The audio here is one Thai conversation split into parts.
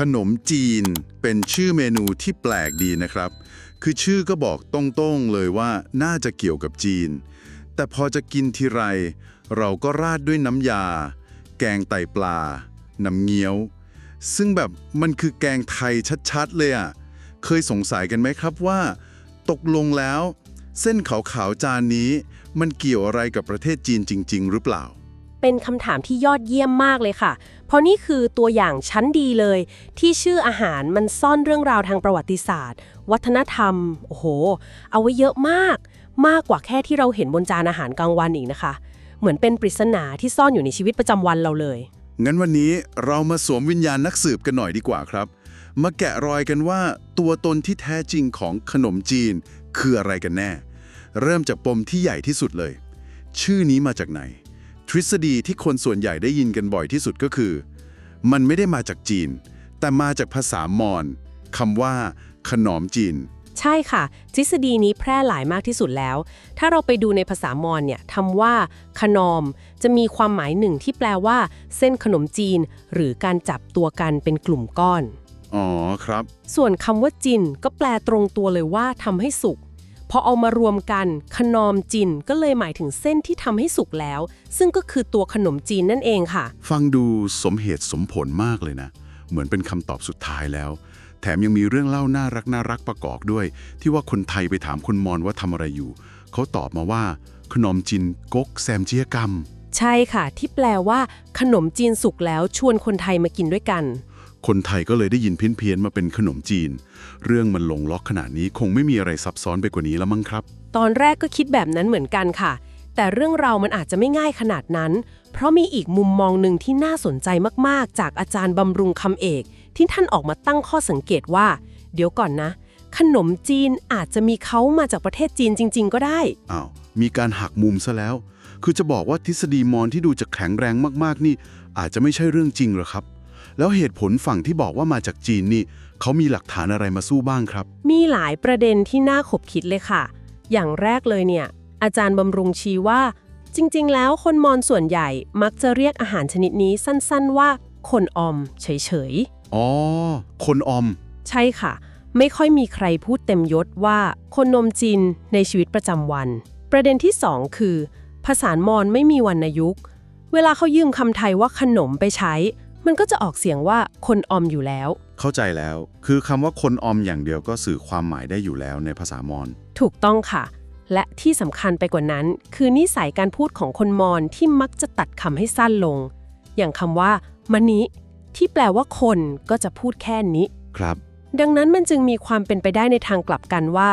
ขนมจีนเป็นชื่อเมนูที่แปลกดีนะครับ คือชื่อก็บอกตรงๆเลยว่าน่าจะเกี่ยวกับจีน แต่พอจะกินทีไร เราก็ราดด้วยน้ำยา แกงไตปลา น้ำเงี้ยว ซึ่งแบบมันคือแกงไทยชัดๆเลยอะเคยสงสัยกันไหมครับว่า ตกลงแล้ว เส้นขาวๆจานนี้ มันเกี่ยวอะไรกับประเทศจีนจริง ๆ หรือเปล่า เป็นคำถามที่ยอดเยี่ยมมากเลยค่ะ เพราะนี่คือตัวอย่างชั้นดีเลย ที่ชื่ออาหารมันซ่อนเรื่องราวทางประวัติศาสตร์ วัฒนธรรม โอ้โห เอาไว้เยอะมาก มากกว่าแค่ที่เราเห็นบนจานอาหารกลางวันอีกนะคะ เหมือนเป็นปริศนาที่ซ่อนอยู่ในชีวิตประจำวันเราเลย งั้นวันนี้เรามาสวมวิญญาณนักสืบกันหน่อยดีกว่าครับ มาแกะรอยกันว่าตัวตนที่แท้จริงของขนมจีนคืออะไรกันแน่ เริ่มจากปมที่ใหญ่ที่สุดเลย ชื่อนี้มาจากไหน ทฤษฎีที่คนส่วนใหญ่ได้ยินกันบ่อยที่สุดก็คือ มันไม่ได้มาจากจีน แต่มาจากภาษามอญคำว่า ขนมจีน ใช่ค่ะ ทฤษฎีนี้แพร่หลายมากที่สุดแล้ว ถ้าเราไปดูในภาษามอญเนี่ยคำว่า ขนอม จะมีความหมายหนึ่งที่แปลว่า เส้นขนมจีน หรือการจับตัวกันเป็นกลุ่มก้อน อ๋อครับ ส่วนคำว่าจินก็แปลตรงตัวเลยว่าทำให้สุกพ อเอามารวมกันขนอมจินก็เลยหมายถึงเส้นที่ทำให้สุกแล้ว ซึ่งก็คือตัวขนมจีนนั่นเองค่ะ ฟังดูสมเหตุสมผลมากเลยนะ เหมือนเป็นคำตอบสุดท้ายแล้ว แถมยังมีเรื่องเล่าน่ารักน่ารักประกอบด้วย ที่ว่าคนไทยไปถามคนมอญว่าทำอะไรอยู่ เขาตอบมาว่า ขนมจีนก๊กแซมเจียกรรมใช่ค่ะ ที่แปลว่า ขนมจีนสุกแล้วชวนคนไทยมากินด้วยกัน คนไทยก็เลยได้ยินเพี้ยนๆมาเป็นขนมจีน เรื่องมันลงล็อกขนาดนี้คงไม่มีอะไรซับซ้อนไปกว่านี้แล้วมั้งครับ ตอนแรกก็คิดแบบนั้นเหมือนกันค่ะ แต่เรื่องราวมันอาจจะไม่ง่ายขนาดนั้น เพราะมีอีกมุมมองหนึ่งที่น่าสนใจมากๆ จากอาจารย์บำรุงคำเอก ที่ท่านออกมาตั้งข้อสังเกตว่า เดี๋ยวก่อนนะ ขนมจีนอาจจะมีเขามาจากประเทศจีนจริง ๆ ก็ได้อ้าวมีการหักมุมซะแล้ว คือจะบอกว่าทฤษฎีมอญที่ดูจะแข็งแรงมากๆนี่ อาจจะไม่ใช่เรื่องจริงหรอครับ แล้วเหตุผลฝั่งที่บอกว่ามาจากจีนนี่เขามีหลักฐานอะไรมาสู้บ้างครับ มีหลายประเด็นที่น่าขบคิดเลยค่ะ อย่างแรกเลยเนี่ย อาจารย์บำรุงชี้ว่า จริง ๆ แล้วคนมอญส่วนใหญ่มักจะเรียกอาหารชนิดนี้สั้น ๆ ว่า คนอมเฉยๆอ๋อคนอม ใช่ค่ะ ไม่ค่อยมีใครพูดเต็มยศว่า คนนมจีนในชีวิตประจำวัน ประเด็นที่2คือ ภาษามอญไม่มีวรรณยุกต์เวลาเขายืมคำไทยว่าขนมไปใช้ มันก็จะออกเสียงว่าคนอมอยู่แล้ว เข้าใจแล้ว คือคำว่าคนอมอย่างเดียวก็สื่อความหมายได้อยู่แล้วในภาษามอญถูกต้องค่ะ และที่สำคัญไปกว่านั้น คือนิสัยการพูดของคนมอญที่มักจะตัดคำให้สั้นลง อย่างคำว่ามะนิที่แปลว่าคนก็จะพูดแค่นี้ครับ ดังนั้นมันจึงมีความเป็นไปได้ในทางกลับกันว่า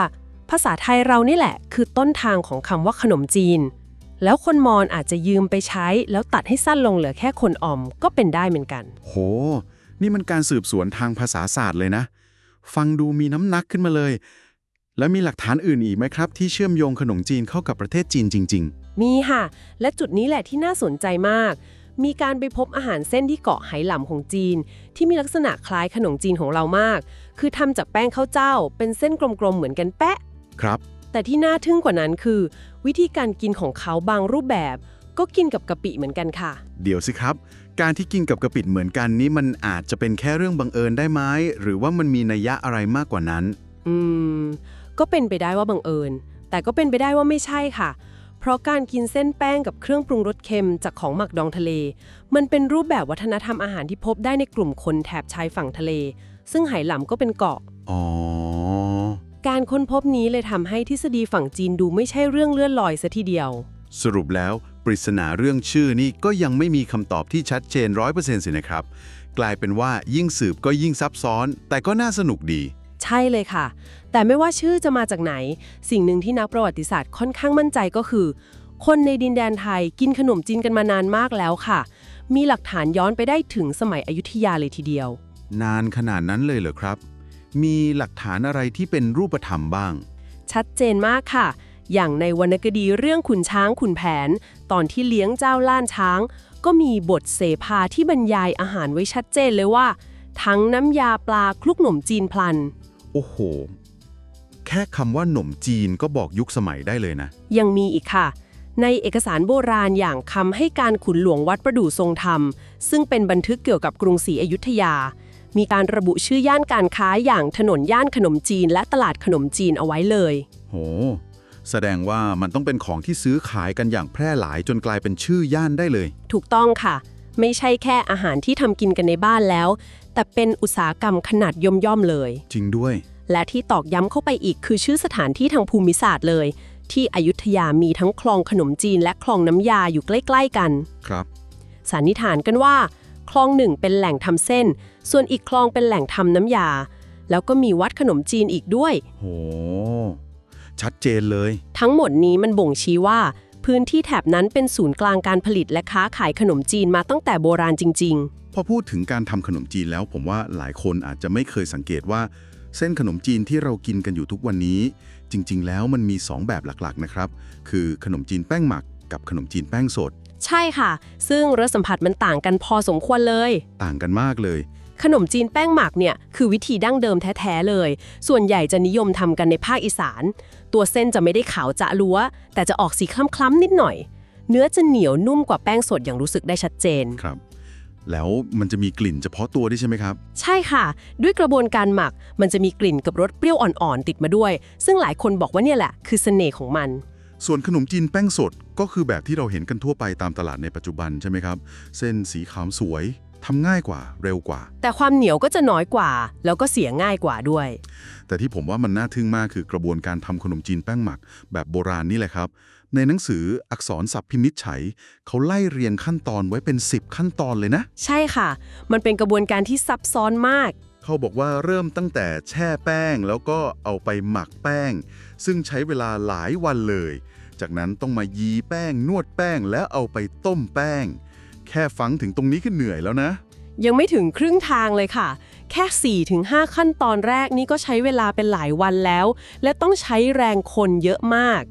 ภาษาไทยเรานี่แหละ คือต้นทางของคำว่าขนมจีน แล้วคนมอญอาจจะยืมไปใช้ แล้วตัดให้สั้นลงเหลือแค่คนออมก็เป็นได้เหมือนกัน โห นี่มันการสืบสวนทางภาษาศาสตร์เลยนะ ฟังดูมีน้ำหนักขึ้นมาเลย แล้วมีหลักฐานอื่นอีกไหมครับ ที่เชื่อมโยงขนมจีนเข้ากับประเทศจีนจริงมีค่ะ และจุดนี้แหละที่น่าสนใจมาก มีการไปพบอาหารเส้นที่เกาะไหหลำของจีน ที่มีลักษณะคล้ายขนมจีนของเรามาก คือทำจากแป้งข้าวเจ้า เป็นเส้นกลมๆเหมือนกันแปะๆครับ แต่ที่น่าทึ่งกว่านั้นคือ วิธีการกินของเขาบางรูปแบบ ก็กินกับกะปิเหมือนกันค่ะ เดี๋ยวสิครับ การที่กินกับกระปิดเหมือนกันนี้มันอาจจะเป็นแค่เรื่องบังเอิญได้ไหมหรือว่ามันมีนัยยะอะไรมากกว่านั้น อืม ก็เป็นไปได้ว่าบังเอิญ แต่ก็เป็นไปได้ว่าไม่ใช่ค่ะ เพราะการกินเส้นแป้งกับเครื่องปรุงรสเค็มจากของหมักดองทะเล มันเป็นรูปแบบวัฒนธรรมอาหารที่พบได้ในกลุ่มคนแถบชายฝั่งทะเล ซึ่งไหหลำก็เป็นเกาะ อ๋อ การค้นพบนี้เลยทำให้ทฤษฎีฝั่งจีนดูไม่ใช่เรื่องเลื่อนลอยซะทีเดียว สรุปแล้วปริศนาเรื่องชื่อนี่ก็ยังไม่มีคำตอบที่ชัดเจนร้อยเปอร์เซ็นต์สินะครับ กลายเป็นว่ายิ่งสืบก็ยิ่งซับซ้อน แต่ก็น่าสนุกดี ใช่เลยค่ะ แต่ไม่ว่าชื่อจะมาจากไหน สิ่งหนึ่งที่นักประวัติศาสตร์ค่อนข้างมั่นใจก็คือ คนในดินแดนไทยกินขนมจีนกันมานานมากแล้วค่ะ มีหลักฐานย้อนไปได้ถึงสมัยอยุธยาเลยทีเดียว นานขนาดนั้นเลยเหรอครับ มีหลักฐานอะไรที่เป็นรูปธรรมบ้าง ชัดเจนมากค่ะ อย่างในวรรณคดีเรื่องขุนช้างขุนแผน ตอนที่เลี้ยงเจ้าล้านช้าง ก็มีบทเสภาที่บรรยายอาหารไว้ชัดเจนเลยว่า ทั้งน้ำยาปลาคลุกหนมจีนพลัน โอ้โห แค่คำว่าหนมจีนก็บอกยุคสมัยได้เลยนะ ยังมีอีกค่ะในเอกสารโบราณอย่างคำให้การขุนหลวงวัดประดู่ทรงธรรม ซึ่งเป็นบันทึกเกี่ยวกับกรุงศรีอยุธยา มีการระบุชื่อย่านการค้าอย่างถนนย่านขนมจีน และตลาดขนมจีนเอาไว้เลย โห แสดงว่ามันต้องเป็นของที่ซื้อขายกันอย่างแพร่หลายจนกลายเป็นชื่อย่านได้เลย ถูกต้องค่ะ ไม่ใช่แค่อาหารที่ทำกินกันในบ้านแล้ว แต่เป็นอุตสาหกรรมขนาดย่อมๆเลย จริงด้วย และที่ตอกย้ำเข้าไปอีกคือชื่อสถานที่ทางภูมิศาสตร์เลย ที่อยุธยามีทั้งคลองขนมจีนและคลองน้ำยาอยู่ใกล้ ๆ กัน ครับสันนิษฐานกันว่า คลองหนึ่งเป็นแหล่งทำเส้น ส่วนอีกคลองเป็นแหล่งทำน้ำยา แล้วก็มีวัดขนมจีนอีกด้วย โห ชัดเจนเลย ทั้งหมดนี้มันบ่งชี้ว่า พื้นที่แถบนั้นเป็นศูนย์กลางการผลิตและค้าขายขนมจีนมาตั้งแต่โบราณจริง พอพูดถึงการทำขนมจีนแล้วผมว่าหลายคนอาจจะไม่เคยสังเกตว่า เส้นขนมจีนที่เรากินกันอยู่ทุกวันนี้ จริง ๆ แล้วมันมี 2 แบบหลักๆนะครับ คือขนมจีนแป้งหมักกับขนมจีนแป้งสดๆ ใช่ค่ะ ซึ่งรสสัมผัสมันต่างกันพอสมควรเลย ต่างกันมากเลย ขนมจีนแป้งหมักเนี่ยคือวิธีดั้งเดิมแท้ๆเลย ส่วนใหญ่จะนิยมทำกันในภาคอีสาน ตัวเส้นจะไม่ได้ขาวจะลัว แต่จะออกสีคล้ำๆนิดหน่อย เนื้อจะเหนียวนุ่มกว่าแป้งสดอย่างรู้สึกได้ชัดเจน ครับ แล้วมันจะมีกลิ่นเฉพาะตัวด้วยใช่ไหมครับ ใช่ค่ะ ด้วยกระบวนการหมักมันจะมีกลิ่นกับรสเปรี้ยวอ่อนๆติดมาด้วย ซึ่งหลายคนบอกว่าเนี่ยแหละคือเสน่ห์ของมัน ส่วนขนมจีนแป้งสด ก็คือแบบที่เราเห็นกันทั่วไปตามตลาดในปัจจุบันใช่ไหมครับ เส้นสีขาวสวยทำง่ายกว่าเร็วกว่า แต่ความเหนียวก็จะน้อยกว่า แล้วก็เสียง่ายกว่าด้วย แต่ที่ผมว่ามันน่าทึ่งมากคือกระบวนการทำขนมจีนแป้งหมัก แบบโบราณนี่แหละครับ ในหนังสืออักษรศัพท์พิมพ์นิจฉัยเขาไล่เรียงขั้นตอนไว้เป็น 10 ขั้นตอนเลยนะ ใช่ค่ะ มันเป็นกระบวนการที่ซับซ้อนมาก เขาบอกว่าเริ่มตั้งแต่แช่แป้งแล้วก็เอาไปหมักแป้ง ซึ่งใช้เวลาหลายวันเลย จากนั้นต้องมายีแป้งนวดแป้งแล้วเอาไปต้มแป้ง แค่ฟังถึงตรงนี้ก็เหนื่อยแล้วนะ ยังไม่ถึงครึ่งทางเลยค่ะ แค่ 4-5 ขั้นตอนแรกนี้ก็ใช้เวลาเป็นหลายวันแล้ว และต้องใช้แรงคนเยอะมาก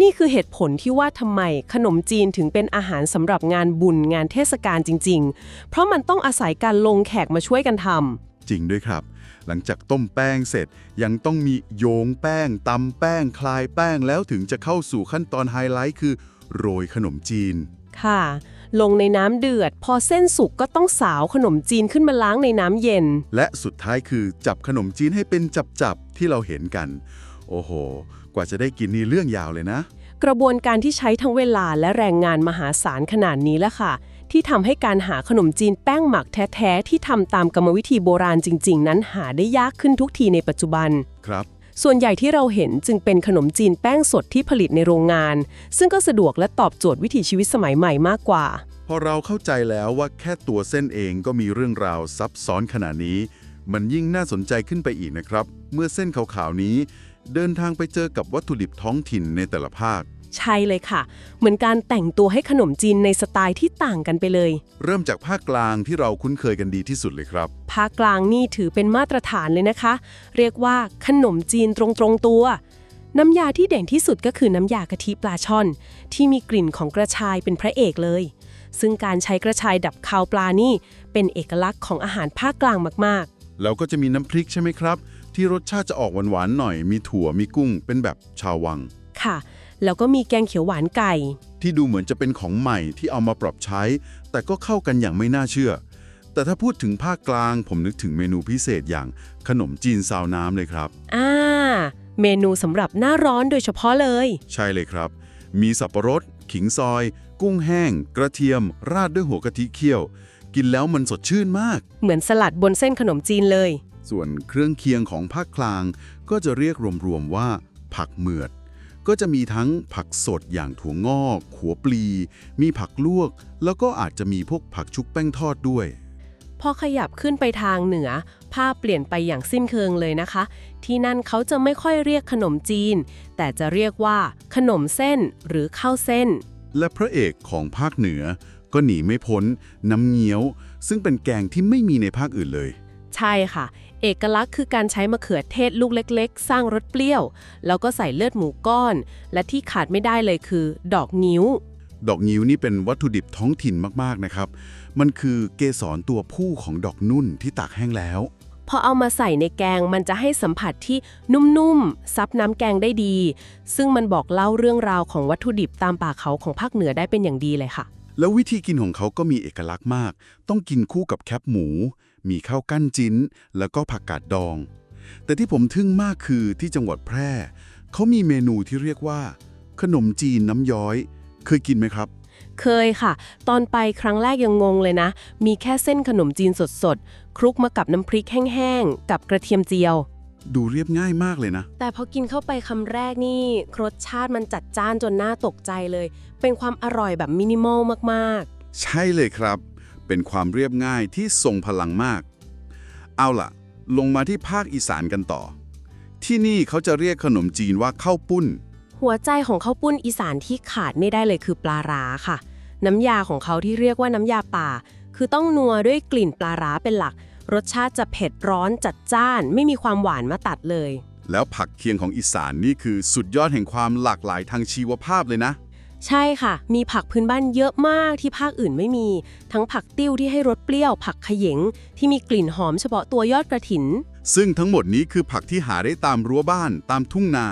นี่คือเหตุผลที่ว่าทำไมขนมจีนถึงเป็นอาหารสำหรับงานบุญงานเทศกาลจริง ๆ เพราะมันต้องอาศัยการลงแขกมาช่วยกันทำจริงด้วยครับ หลังจากต้มแป้งเสร็จยังต้องมีโยงแป้งตำแป้งคลายแป้งแล้วถึงจะเข้าสู่ขั้นตอนไฮไลท์คือ โรยขนมจีน ค่ะ ลงในน้ำเดือด พอเส้นสุกก็ต้องสาวขนมจีนขึ้นมาล้างในน้ำเย็น และสุดท้ายคือจับขนมจีนให้เป็นจับๆที่เราเห็นกัน โอ้โห กว่าจะได้กินนี่เรื่องยาวเลยนะ กระบวนการที่ใช้ทั้งเวลาและแรงงานมหาศาลขนาดนี้แหละค่ะ ที่ทำให้การหาขนมจีนแป้งหมักแท้ๆ ที่ทำตามกรรมวิธีโบราณจริง ๆ นั้นหาได้ยากขึ้นทุกทีในปัจจุบัน ครับ ส่วนใหญ่ที่เราเห็นจึงเป็นขนมจีนแป้งสดที่ผลิตในโรงงาน ซึ่งก็สะดวกและตอบโจทย์วิถีชีวิตสมัยใหม่มากกว่า พอเราเข้าใจแล้วว่าแค่ตัวเส้นเองก็มีเรื่องราวซับซ้อนขนาดนี้ มันยิ่งน่าสนใจขึ้นไปอีกนะครับ เมื่อเส้นขาวๆนี้ เดินทางไปเจอกับวัตถุดิบท้องถิ่นในแต่ละภาค ใช่เลยค่ะ เหมือนการแต่งตัวให้ขนมจีนในสไตล์ที่ต่างกันไปเลย เริ่มจากภาคกลางที่เราคุ้นเคยกันดีที่สุดเลยครับ ภาคกลางนี่ถือเป็นมาตรฐานเลยนะคะ เรียกว่าขนมจีนตรงๆตัว น้ำยาที่เด่นที่สุดก็คือน้ำยากะทิปลาช่อน ที่มีกลิ่นของกระชายเป็นพระเอกเลย ซึ่งการใช้กระชายดับคาวปลานี่ เป็นเอกลักษณ์ของอาหารภาคกลางมากแล้วก็จะมีน้ำพริกใช่ไหมครับ ที่รสชาติจะออกหวานๆหน่อย มีถั่วมีกุ้ง เป็นแบบชาววังๆค่ะ แล้วก็มีแกงเขียวหวานไก่ ที่ดูเหมือนจะเป็นของใหม่ที่เอามาปรับใช้ แต่ก็เข้ากันอย่างไม่น่าเชื่อ แต่ถ้าพูดถึงภาคกลางผมนึกถึงเมนูพิเศษอย่างขนมจีนซาวน้ำเลยครับ อ่า เมนูสำหรับหน้าร้อนโดยเฉพาะเลย ใช่เลยครับ มีสับปะรด ขิงซอย กุ้งแห้ง กระเทียม ราดด้วยหัวกะทิเคี่ยว กินแล้วมันสดชื่นมาก เหมือนสลัดบนเส้นขนมจีนเลย ส่วนเครื่องเคียงของภาคกลางก็จะเรียกรวมๆว่า ผักเหมือด ก็จะมีทั้งผักสดอย่างถั่วงอก ขัวปลี มีผักลวก แล้วก็อาจจะมีพวกผักชุบแป้งทอดด้วย พอขยับขึ้นไปทางเหนือ ภาพเปลี่ยนไปอย่างสิ้นเชิงเลยนะคะ ที่นั่นเขาจะไม่ค่อยเรียกขนมจีน แต่จะเรียกว่า ขนมเส้นหรือข้าวเส้น และพระเอกของภาคเหนือ ก็หนีไม่พ้น น้ำเงี้ยว ซึ่งเป็นแกงที่ไม่มีในภาคอื่นเลย ใช่ค่ะ เอกลักษณ์คือการใช้มะเขือเทศลูกเล็ก ๆ สร้างรสเปรี้ยว แล้วก็ใส่เลือดหมูก้อน และที่ขาดไม่ได้เลยคือ ดอกงิ้ว ดอกงิ้วนี่เป็นวัตถุดิบท้องถิ่นมากๆนะครับ มันคือเกสรตัวผู้ของดอกนุ่นที่ตากแห้งแล้ว พอเอามาใส่ในแกงมันจะให้สัมผัสที่นุ่มๆ ซับน้ำแกงได้ดี ซึ่งมันบอกเล่าเรื่องราวของวัตถุดิบตามป่าเขาของภาคเหนือได้เป็นอย่างดีเลยค่ะ แล้ววิธีกินของเขาก็มีเอกลักษณ์มาก ต้องกินคู่กับแคบหมู มีข้าวกั้นจิ้น แล้วก็ผักกาดดอง แต่ที่ผมทึ่งมากคือที่จังหวัดแพร่ เขามีเมนูที่เรียกว่า ขนมจีนน้ำย้อย เคยกินไหมครับ เคยค่ะ ตอนไปครั้งแรกยังงงเลยนะ มีแค่เส้นขนมจีนสดๆ คลุกมากับน้ำพริกแห้งๆ กับกระเทียมเจียว ดูเรียบง่ายมากเลยนะ แต่พอกินเข้าไปคำแรกนี่รสชาติมันจัดจ้านจนน่าตกใจเลย เป็นความอร่อยแบบมินิมอลมากใช่เลยครับ เป็นความเรียบง่ายที่ทรงพลังมาก เอาล่ะ ลงมาที่ภาคอีสานกันต่อ ที่นี่เขาจะเรียกขนมจีนว่าข้าวปุ้นๆหัวใจของข้าวปุ้นอีสานที่ขาดไม่ได้เลยคือปลาร้าค่ะ น้ำยาของเขาที่เรียกว่าน้ำยาป่า คือต้องนัวด้วยกลิ่นปลาร้าเป็นหลัก รสชาติจะเผ็ดร้อนจัดจ้าน ไม่มีความหวานมาตัดเลย แล้วผักเคียงของอีสานนี่คือสุดยอดแห่งความหลากหลายทางชีวภาพเลยนะ ใช่ค่ะ มีผักพื้นบ้านเยอะมากที่ภาคอื่นไม่มี ทั้งผักติ้วที่ให้รสเปรี้ยว ผักขยงที่มีกลิ่นหอมเฉพาะตัวยอดกระถิน ซึ่งทั้งหมดนี้คือผักที่หาได้ตามรั้วบ้าน ตามทุ่งนา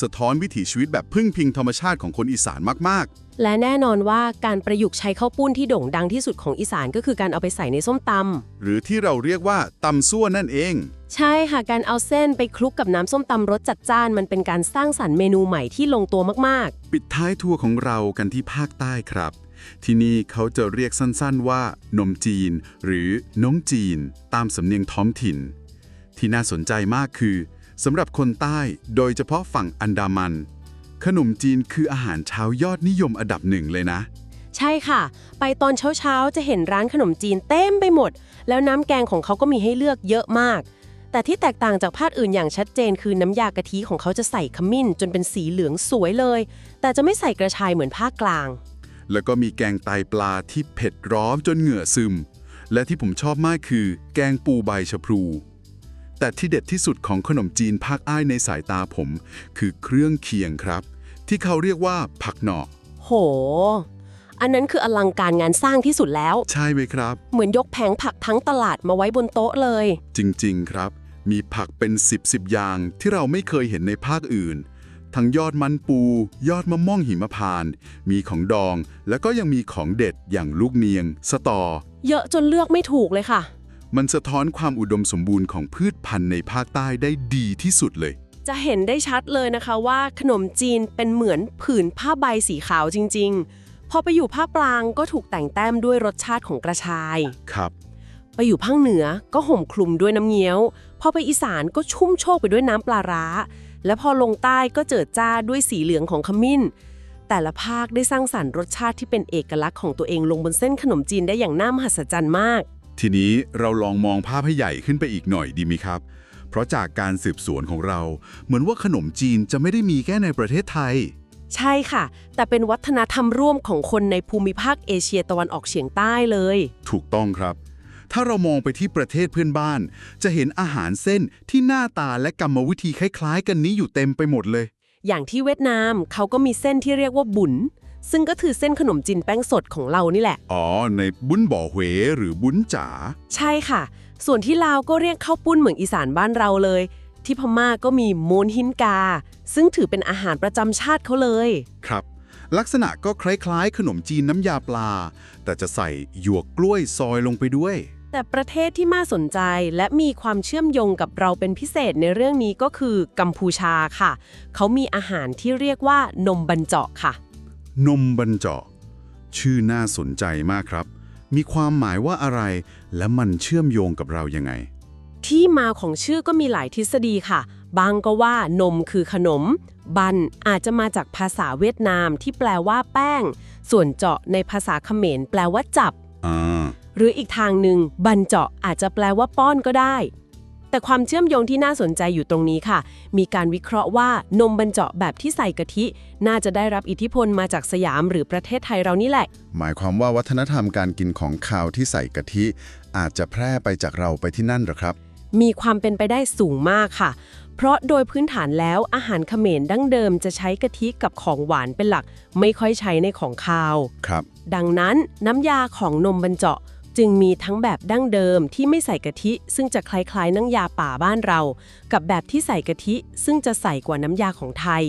สะท้อนวิถีชีวิตแบบพึ่งพิงธรรมชาติของคนอีสานมาก และแน่นอนว่าการประยุกต์ใช้ข้าวปุ้นที่โด่งดังที่สุดของอีสานก็คือการเอาไปใส่ในส้มตำๆหรือที่เราเรียกว่าตำซั่วนั่นเอง ใช่ค่ะ การเอาเส้นไปคลุกกับน้ำส้มตำรสจัดจ้าน มันเป็นการสร้างสรรค์เมนูใหม่ที่ลงตัวมากปิดท้ายทัวร์ของเรากันที่ภาคใต้ครับ ที่นี่เขาจะเรียกสั้นๆว่า นมจีน หรือน้องจีน ตามสำเนียงท้องถิ่น ที่น่าสนใจมากคือสำหรับคนใต้โดยเฉพาะฝั่งอันดามัน ขนมจีนคืออาหารเช้ายอดนิยมอันดับหนึ่งเลยนะๆใช่ค่ะ ไปตอนเช้าๆ จะเห็นร้านขนมจีนเต็มไปหมด แล้วน้ำแกงของเขาก็มีให้เลือกเยอะมาก แต่ที่แตกต่างจากภาคอื่นอย่างชัดเจน คือน้ำยากะทิของเขาจะใส่ขมิ้น จนเป็นสีเหลืองสวยเลย แต่จะไม่ใส่กระชายเหมือนภาคกลาง แล้วก็มีแกงไตปลาที่เผ็ดร้อนจนเหงื่อซึม และที่ผมชอบมากคือ แกงปูใบชะพลูแต่ที่เด็ดที่สุดของขนมจีนภาคอ้ายในสายตาผม คือเครื่องเคียงครับ ที่เขาเรียกว่าผักหนอกโห อันนั้นคืออลังการงานสร้างที่สุดแล้ว ใช่ไหมครับ เหมือนยกแผงผักทั้งตลาดมาไว้บนโต๊ะเลย จริง ๆ ครับ มีผักเป็น 10บสอย่างที่เราไม่เคยเห็นในภาคอื่น ทั้งยอดมันปู ยอดมะม่วงหิมพานต์มีของดอง แล้วก็ยังมีของเด็ดอย่างลูกเนียง สตอ เยอะจนเลือกไม่ถูกเลยค่ะ มันสะท้อนความอุดมสมบูรณ์ของพืชพันธุ์ในภาคใต้ได้ดีที่สุดเลย จะเห็นได้ชัดเลยนะคะว่าขนมจีนเป็นเหมือนผืนผ้าใบสีขาวจริง ๆ พอไปอยู่ภาคกลางก็ถูกแต่งแต้มด้วยรสชาติของกระชาย ครับ ไปอยู่ภาคเหนือก็ห่มคลุมด้วยน้ำเงี้ยว พอไปอีสานก็ชุ่มโชกไปด้วยน้ำปลาร้า และพอลงใต้ก็เจิดจ้าด้วยสีเหลืองของขมิ้น แต่ละภาคได้สร้างสรรค์รสชาติที่เป็นเอกลักษณ์ของตัวเองลงบนเส้นขนมจีนได้อย่างน่ามหัศจรรย์มาก ทีนี้เราลองมองภาพให้ใหญ่ขึ้นไปอีกหน่อยดีไหมครับ เพราะจากการสืบสวนของเรา เหมือนว่าขนมจีนจะไม่ได้มีแค่ในประเทศไทย ใช่ค่ะ แต่เป็นวัฒนธรรมร่วมของคนในภูมิภาคเอเชียตะวันออกเฉียงใต้เลย ถูกต้องครับ ถ้าเรามองไปที่ประเทศเพื่อนบ้าน จะเห็นอาหารเส้นที่หน้าตาและกรรมวิธีคล้าย ๆ กันนี้อยู่เต็มไปหมดเลย อย่างที่เวียดนามเขาก็มีเส้นที่เรียกว่าบุญซึ่งก็คือเส้นขนมจีนแป้งสดของเรานี่แหละ อ๋อ ในบุ้นบ่อเหวหรือบุ้นจ๋า ใช่ค่ะ ส่วนที่ลาวก็เรียกข้าวปุ้นเหมือนอีสานบ้านเราเลย ที่พม่าก็มีโมนฮินกา ซึ่งถือเป็นอาหารประจำชาติเขาเลย ครับ ลักษณะก็คล้ายๆ ขนมจีนน้ำยาปลา แต่จะใส่หยวกกล้วยซอยลงไปด้วย แต่ประเทศที่น่าสนใจและมีความเชื่อมโยงกับเราเป็นพิเศษในเรื่องนี้ก็คือกัมพูชาค่ะ เขามีอาหารที่เรียกว่านมบันเจาะค่ะ นมบรรเจาะชื่อน่าสนใจมากครับ มีความหมายว่าอะไร และมันเชื่อมโยงกับเรายังไง ที่มาของชื่อก็มีหลายทฤษฎีค่ะ บางก็ว่านมคือขนม บันอาจจะมาจากภาษาเวียดนามที่แปลว่าแป้ง ส่วนเจาะในภาษาเขมรแปลว่าจับอ่าหรืออีกทางหนึ่งบันเจาะอาจจะแปลว่าป้อนก็ได้ แต่ความเชื่อมโยงที่น่าสนใจอยู่ตรงนี้ค่ะ มีการวิเคราะห์ว่านมบรรเจาะแบบที่ใส่กะทิ น่าจะได้รับอิทธิพลมาจากสยามหรือประเทศไทยเรานี่แหละ หมายความว่าวัฒนธรรมการกินของขาวที่ใส่กะทิ อาจจะแพร่ไปจากเราไปที่นั่นหรอครับ มีความเป็นไปได้สูงมากค่ะ เพราะโดยพื้นฐานแล้วอาหารเขมรดั้งเดิมจะใช้กะทิกับของหวานเป็นหลัก ไม่ค่อยใช้ในของคาว ครับ ดังนั้นน้ำยาของนมบรรเจาะ จึงมีทั้งแบบดั้งเดิมที่ไม่ใส่กะทิ ซึ่งจะคล้ายๆน้ำยาป่าบ้านเรา กับแบบที่ใส่กะทิ ซึ่งจะใส่กว่าน้ำยาของไทย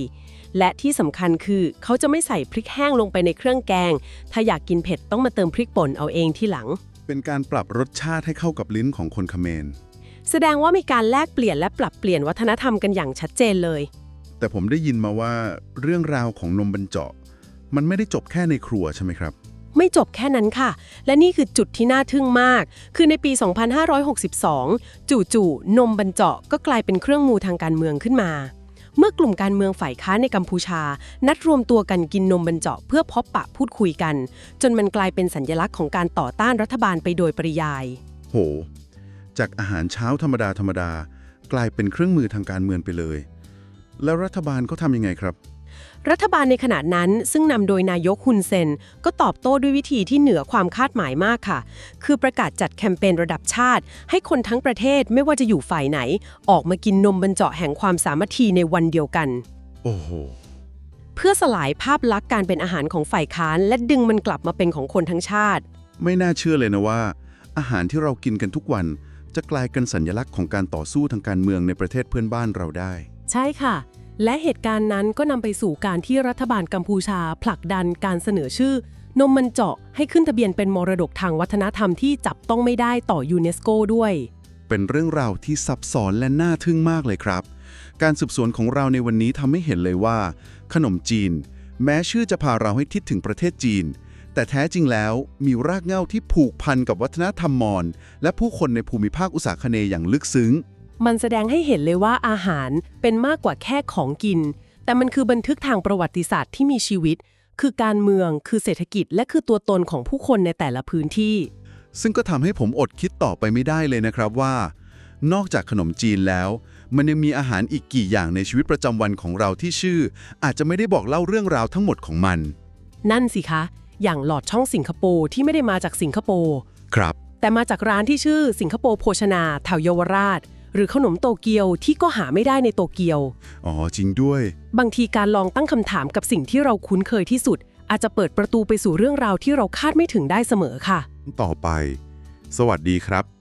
และที่สำคัญคือเขาจะไม่ใส่พริกแห้งลงไปในเครื่องแกง ถ้าอยากกินเผ็ดต้องมาเติมพริกป่นเอาเองที่หลัง เป็นการปรับรสชาติให้เข้ากับลิ้นของคนเขมร แสดงว่ามีการแลกเปลี่ยนและปรับเปลี่ยนวัฒนธรรมกันอย่างชัดเจนเลย แต่ผมได้ยินมาว่าเรื่องราวของนมบรรเจาะมันไม่ได้จบแค่ในครัวใช่ไหมครับ ไม่จบแค่นั้นค่ะ และนี่คือจุดที่น่าทึ่งมาก คือในปี 2562 จู่ๆ นมบรรเจาะก็กลายเป็นเครื่องมือทางการเมืองขึ้นมา เมื่อกลุ่มการเมืองฝ่ายค้านในกัมพูชา นัดรวมตัวกันกินนมบรรเจาะเพื่อพบปะพูดคุยกัน จนมันกลายเป็นสัญลักษณ์ของการต่อต้านรัฐบาลไปโดยปริยาย โห จากอาหารเช้าธรรมดาธรรมดากลายเป็นเครื่องมือทางการเมืองไปเลย แล้วรัฐบาลเขาทำยังไงครับ รัฐบาลในขณะนั้นซึ่งนำโดยนายกฮุนเซน ก็ตอบโต้ด้วยวิธีที่เหนือความคาดหมายมากค่ะ คือประกาศจัดแคมเปญระดับชาติ ให้คนทั้งประเทศไม่ว่าจะอยู่ฝ่ายไหน ออกมากินนมบรรเจาะแห่งความสามัคคีในวันเดียวกัน โอ้โห เพื่อสลายภาพลักษณ์การเป็นอาหารของฝ่ายค้าน และดึงมันกลับมาเป็นของคนทั้งชาติ ไม่น่าเชื่อเลยนะว่า อาหารที่เรากินกันทุกวัน จะกลายเป็นสัญลักษณ์ของการต่อสู้ทางการเมืองในประเทศเพื่อนบ้านเราได้ ใช่ค่ะ และเหตุการณ์นั้นก็นำไปสู่การที่รัฐบาลกัมพูชา ผลักดันการเสนอชื่อ นมมันเจาะให้ขึ้นทะเบียนเป็นมรดกทางวัฒนธรรมที่จับต้องไม่ได้ต่อยูเนสโกด้วย เป็นเรื่องราวที่ซับซ้อนและน่าทึ่งมากเลยครับ การสืบสวนของเราในวันนี้ทำให้เห็นเลยว่า ขนมจีน แม้ชื่อจะพาเราให้ทิศถึงประเทศจีน แต่แท้จริงแล้วมีรากเหง้าที่ผูกพันกับวัฒนธรรมมอญและผู้คนในภูมิภาคอุษาคเนย์อย่างลึกซึ้ง มันแสดงให้เห็นเลยว่าอาหารเป็นมากกว่าแค่ของกิน แต่มันคือบันทึกทางประวัติศาสตร์ที่มีชีวิต คือการเมือง คือเศรษฐกิจ และคือตัวตนของผู้คนในแต่ละพื้นที่ ซึ่งก็ทำให้ผมอดคิดต่อไปไม่ได้เลยนะครับว่า นอกจากขนมจีนแล้ว มันยังมีอาหารอีกกี่อย่างในชีวิตประจำวันของเราที่ชื่อ อาจจะไม่ได้บอกเล่าเรื่องราวทั้งหมดของมัน นั่นสิคะ อย่างหลอดช่องสิงคโปร์ที่ไม่ได้มาจากสิงคโปร์ ครับ แต่มาจากร้านที่ชื่อสิงคโปร์โภชนาแถวเยาวราช หรือขนมโตเกียวที่ก็หาไม่ได้ในโตเกียว อ๋อจริงด้วย บางทีการลองตั้งคำถามกับสิ่งที่เราคุ้นเคยที่สุด อาจจะเปิดประตูไปสู่เรื่องราวที่เราคาดไม่ถึงได้เสมอค่ะ ต่อไป สวัสดีครับ